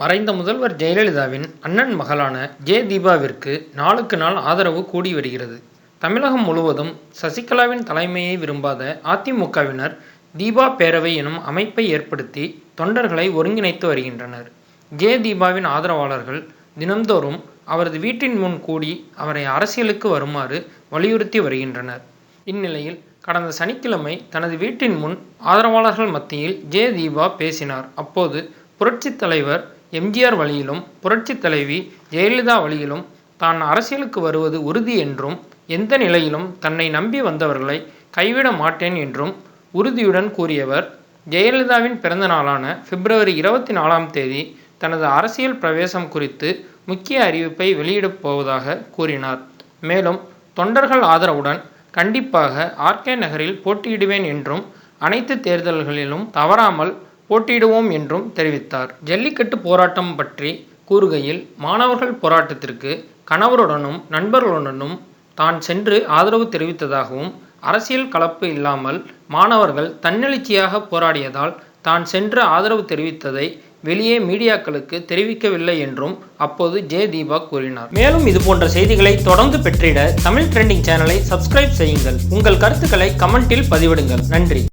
மறைந்த முதல்வர் ஜெயலலிதாவின் அண்ணன் மகளான ஜே தீபாவிற்கு நாளுக்கு நாள் ஆதரவு கூடி வருகிறது. தமிழகம் முழுவதும் சசிகலாவின் தலைமையை விரும்பாத அதிமுகவினர் தீபா பேரவை எனும் அமைப்பை ஏற்படுத்தி தொண்டர்களை ஒருங்கிணைத்து வருகின்றனர். ஜெ தீபாவின் ஆதரவாளர்கள் தினந்தோறும் அவரது வீட்டின் முன் கூடி அவரை அரசியலுக்கு வருமாறு வலியுறுத்தி வருகின்றனர். இந்நிலையில் கடந்த சனிக்கிழமை தனது வீட்டின் முன் ஆதரவாளர்கள் மத்தியில் ஜே தீபா பேசினார். அப்போது புரட்சித் தலைவர் எம்ஜிஆர் வழியிலும் புரட்சித் தலைவி ஜெயலலிதா வழியிலும் தான் அரசியலுக்கு வருவது உறுதி என்றும் எந்த நிலையிலும் தன்னை நம்பி வந்தவர்களை கைவிட மாட்டேன் என்றும் உறுதியுடன் கூறியவர். ஜெயலலிதாவின் பிறந்த நாளான பிப்ரவரி இருபத்தி நாலாம் தேதி தனது அரசியல் பிரவேசம் குறித்து முக்கிய அறிவிப்பை வெளியிடப் போவதாக கூறினார். மேலும் தொண்டர்கள் ஆதரவுடன் கண்டிப்பாக ஆர்கே நகரில் போட்டியிடுவேன் என்றும் அனைத்து தேர்தல்களிலும் தவறாமல் போட்டியிடுவோம் என்றும் தெரிவித்தார். ஜல்லிக்கட்டு போராட்டம் பற்றி கூறுகையில் மாணவர்கள் போராட்டத்திற்கு கணவருடனும் நண்பர்களுடனும் தான் சென்று ஆதரவு தெரிவித்ததாகவும் அரசியல் கலப்பு இல்லாமல் மாணவர்கள் தன்னெழுச்சியாக போராடியதால் தான் சென்று ஆதரவு தெரிவித்ததை வெளியே மீடியாக்களுக்கு தெரிவிக்கவில்லை என்றும் அப்போது ஜே. தீபா கூறினார். மேலும் இது போன்ற செய்திகளை தொடர்ந்து பெற்றிட தமிழ் ட்ரெண்டிங் சேனலை சப்ஸ்கிரைப் செய்யுங்கள். உங்கள் கருத்துக்களை கமெண்டில் பதிவிடுங்கள். நன்றி.